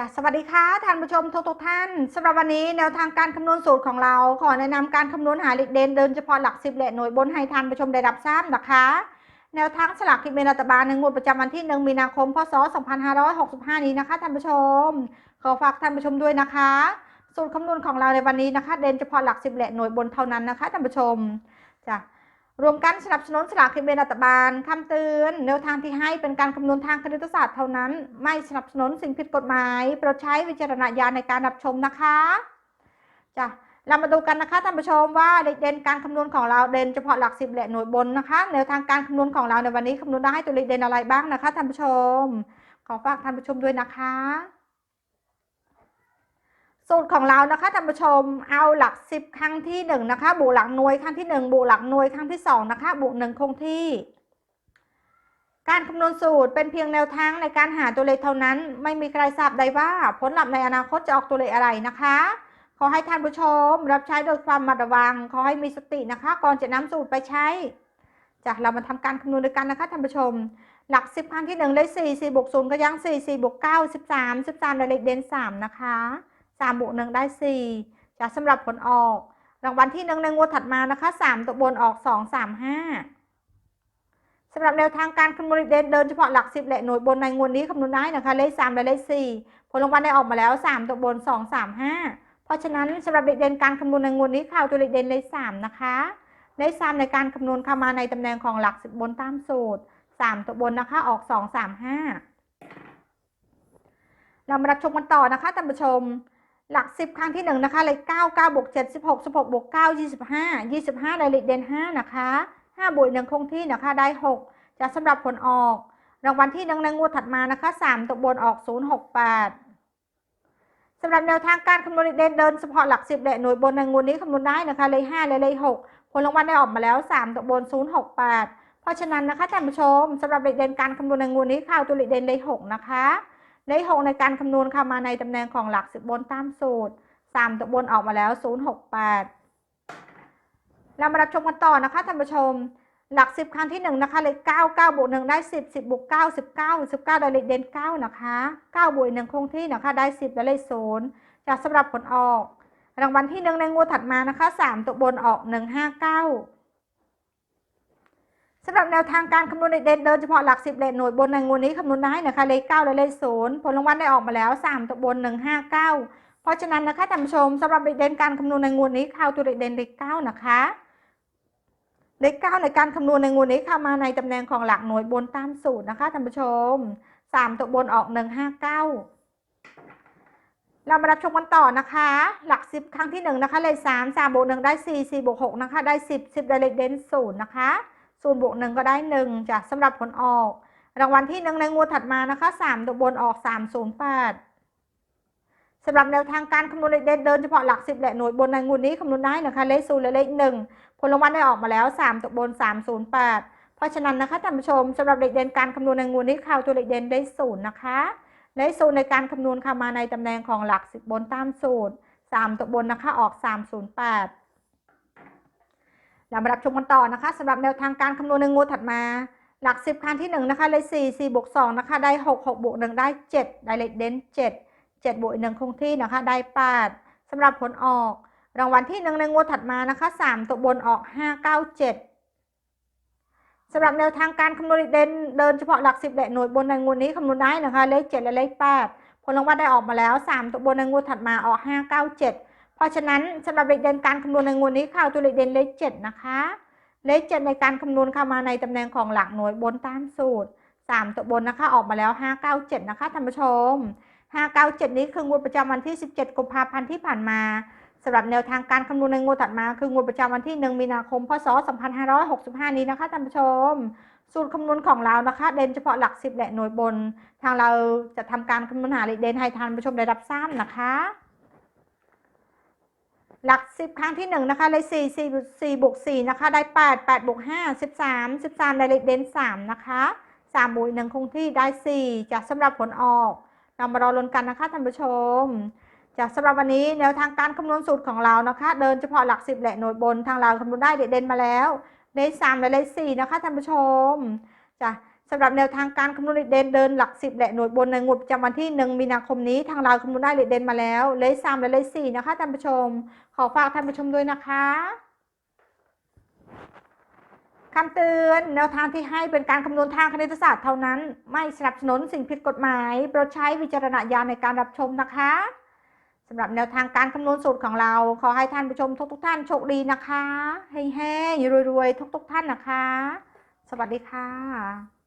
จ้ะสวัสดีค่ะท่านผู้ชมทุกๆท่านสำหรับวันนี้แนวทางการคำนวณสูตรของเรา ขอแนะนำการคำนวณหาเลขเด่นเดินเฉพาะหลักสิบและหน่วยบนให้ท่านผู้ชมได้รับทราบนะคะ แนวทางสลากกินแบ่งรัฐบาลในงวดประจำวันที่ 1 มีนาคม พศ 2565 นี้นะคะท่านผู้ชม ขอฝากท่านผู้ชมด้วยนะคะ สูตรคำนวณของเราในวันนี้นะคะ เด่นเฉพาะหลักสิบและหน่วยบนเท่านั้นนะคะท่านผู้ชมจ้ะ รวมกันสนับสนุนสลากกินแบ่งรัฐบาลคำเตือนแนวทางที่ให้เป็นการคำนวณทางคณิตศาสตร์เท่านั้น ไม่สนับสนุนสิ่งผิดกฎหมายโปรดใช้วิจารณญาณในการรับชมนะคะจ้ะเรามาดูกันนะคะท่านผู้ชมว่าเด่นการคำนวณของเราเด่นเฉพาะหลักสิบและหน่วยบนนะคะแนวทางการคำนวณของเราในวันนี้คำนวณได้ให้ตัวเลขเด่นอะไรบ้างนะคะท่านผู้ชม ขอฝากท่านผู้ชมด้วยนะคะ สูตรของเรานะคะท่านผู้ชมเอาหลักสิบครั้งที่หนึ่งนะคะ บวกหลักหน่วยครั้งที่หนึ่งบวกหลักหน่วยครั้งที่สองนะคะ บวกหนึ่งคงที่ การคำนวณสูตรเป็นเพียงแนวทางในการหาตัวเลขเท่านั้น ไม่มีใครทราบได้ว่าผลลัพธ์ในอนาคตจะออกตัวเลขอะไรนะคะ ขอให้ท่านผู้ชม รับใช้โดยความระมัดระวัง ขอให้มีสตินะคะ ก่อนจะนำสูตรไปใช้จากเรามาทำการคำนวณด้วยกันนะคะท่านผู้ชม หลักสิบครั้งที่หนึ่งได้สี่สี่บวกศูนย์ก็ยังสี่สี่บวกเก้าสิบสามสิบสามได้เลขเด่นสามนะคะ สามบวกหนึ่งได้สี่จะสำหรับผลออก รางวัลที่หนึ่งในงวดถัดมานะคะสามตัวบนออกสองสามห้าสำหรับแนวทางการคำนวณเด่นเดินเฉพาะหลักสิบและหน่วยบนในงวดนี้คำนวณได้นะคะเลขสามและเลขสี่ผลรางวัลได้ออกมาแล้วสามตัวบนสองสามห้าเพราะฉะนั้นสำหรับเลขเด่นการคำนวณในงวดนี้ข่าวตัวเลขเด่นเลขสามนะคะเลขสามในการคำนวณเข้ามาในตำแหน่งของหลักสิบบนตามสูตรสามตัวบนนะคะออกสองสามห้าเรามารับชมกันต่อนะคะท่านผู้ชม หลักสิบครั้งที่หนึ่งนะคะเลขเก้าเก้าบวกเจ็ดสิบหกสิบหกบวกเก้ายี่สิบห้ายี่สิบห้าได้เลขเด่นห้านะคะห้าบวกหนึ่งคงที่นะคะได้หกจะสำหรับผลออก รางวัลที่หนึ่งในงวดถัดมานะคะสามตัวบนออกศูนย์หกแปดสำหรับแนวทางการคำนวณเลขเด่นเดินเฉพาะหลักสิบและหน่วยบนในงวดนี้คำนวณได้นะคะเลขห้าและเลขหกผลรางวัลได้ออกมาแล้วสามตัวบนศูนย์หกแปดเพราะฉะนั้นนะคะท่านผู้ชมสำหรับเลขเด่นการคำนวณในงูนี้ข่าวตัวเลขเด่นเลขหกนะคะ เลขหกในการคำนวณเข้ามาในตำแหน่งของหลักสิบบนตามสูตรสามตัวบนออกมาแล้วศูนย์หกแปดเรามารับชมกันต่อนะคะท่านผู้ชม หลักสิบครั้งที่หนึ่งนะคะเลขเก้าเก้าบวกหนึ่งได้สิบสิบบวกเก้าสิบเก้าสิบเก้าได้เลขเด่นเก้านะคะเก้าบวกหนึ่งคงที่นะคะได้สิบได้เลขศูนย์จากสำหรับผลออก รางวัลที่หนึ่งในงวดถัดมานะคะสามตัวบนออกหนึ่งห้าเก้า สำหรับแนวทางการคำนวณเลขเด่นเดินเฉพาะหลักสิบเลขหน่วยบนในงวดนี้คำนวณได้นะคะเลขเก้าและเลขศูนย์ผลรางวัลได้ออกมาแล้วสามตัวบนหนึ่งห้าเก้าเพราะฉะนั้นนะคะท่านผู้ชมสำหรับเลขเด่นการคำนวณในงวดนี้ข่าวตัวเลขเด่นเลขเก้านะคะเลขเก้าในการคำนวณในงวดนี้เข้ามาในตำแหน่งของหลักหน่วยบนตามสูตรนะคะท่านผู้ชมสามตัวบนออกหนึ่งห้าเก้าเรามารับชมกันต่อนะคะ หลักสิบครั้งที่หนึ่งนะคะเลขสามสามบวกหนึ่งได้สี่สี่บวกหกนะคะ ได้สิบสิบได้เลขเด่นศูนย์นะคะ ศูนย์บวกหนึ่งก็ได้หนึ่งจ้ะสำหรับผลออก รางวัลที่หนึ่งในงวดถัดมานะคะสามตัวบนออกสามศูนย์แปดสำหรับแนวทางการคำนวณเลขเด่นเดินเฉพาะหลักสิบและหน่วยบนในงวดนี้คำนวณได้นะคะเลขศูนย์และเลขหนึ่งผลรางวัลได้ออกมาแล้วสามตัวบนสามศูนย์แปดเพราะฉะนั้นนะคะท่านผู้ชมสำหรับเลขเด่นการคำนวณในงวดนี้ข่าวตัวเลขเด่นได้ศูนย์นะคะเลขศูนย์ในการคำนวณเข้ามาในตำแหน่งของหลักสิบบนตามสูตรสามตัวบนนะคะออกสามศูนย์แปด เรามารับชมกันต่อนะคะสำหรับแนวทางการคำนวณในงวดถัดมา หลักสิบครั้งที่หนึ่งนะคะ เลขสี่สี่บวกสองนะคะ ได้หกหกบวกหนึ่งได้เจ็ดได้เลขเด่นเจ็ดเจ็ดบวกหนึ่งคงที่นะคะ ได้แปดสำหรับผลออก รางวัลที่หนึ่งในงวดถัดมานะคะสามตัวบนออกห้าเก้าเจ็ดสำหรับแนวทางการคำนวณเด่นเดินเฉพาะหลักสิบและหน่วยบนในงวดนี้คำนวณได้นะคะ เลขเจ็ดและเลขแปดผลรางวัลได้ออกมาแล้วสามตัวบนในงวดถัดมาออกห้า เพราะฉะนั้นสำหรับเลขเด่นการคำนวณในงวดนี้ข่าวตัวเลขเด่นเลขเจ็ดนะคะ เลขเจ็ดในการคำนวณเข้ามาในตำแหน่งของหลักหน่วยบนตามสูตรสามตัวบนนะคะออกมาแล้วห้าเก้าเจ็ดนะคะท่านผู้ชมห้าเก้าเจ็ดนี้คืองวดประจำวันที่สิบเจ็ดกุมภาพันธ์ที่ผ่านมาสำหรับแนวทางการคำนวณในงวดถัดมา คืองวดประจำวันที่หนึ่งมีนาคม พศสองพันห้าร้อยหกสิบห้านี้นะคะท่านผู้ชม สูตรคำนวณของเรานะคะ เด่นเฉพาะหลักสิบและหน่วยบน ทางเราจะทำการคำนวณหาเลขเด่นให้ท่านผู้ชมได้รับทราบนะคะ หลักสิบครั้งที่หนึ่งนะคะ เลขสี่สี่สี่บวกสี่นะคะ ได้แปดแปดบวกห้าสิบสามสิบสามได้เลขเด่นสามนะคะสามบวกอีกหนึ่งคงที่ได้สี่จากสำหรับผลออกเรามารอลุ้นกันนะคะท่านผู้ชม จากสำหรับวันนี้แนวทางการคำนวณสูตรของเรานะคะ เดินเฉพาะหลักสิบและหน่วยบนทางเราคำนวณได้เลขเด่นมาแล้วเลขสามและเลขสี่นะคะท่านผู้ชมจ้ะ สำหรับแนวทางการคำนวณเลขเด่นเดินหลักสิบและหน่วยบนในงวดประจำวันที่ 1 มีนาคมนี้ทางเราคำนวณได้เลขเด่นมาแล้ว เลข3และเลข4นะคะท่านผู้ชม ขอฝากท่านผู้ชมด้วยนะคะคำเตือนแนวทางที่ให้เป็นการคำนวณทางคณิตศาสตร์เท่านั้น ไม่สนับสนุนสิ่งผิดกฎหมายโปรดใช้วิจารณญาณในการรับชมนะคะสำหรับแนวทางการคำนวณสูตรของเรา ขอให้ท่านผู้ชมทุกๆท่านโชคดีนะคะให้แห้งๆรวยๆทุกๆท่านนะคะ สวัสดีค่ะ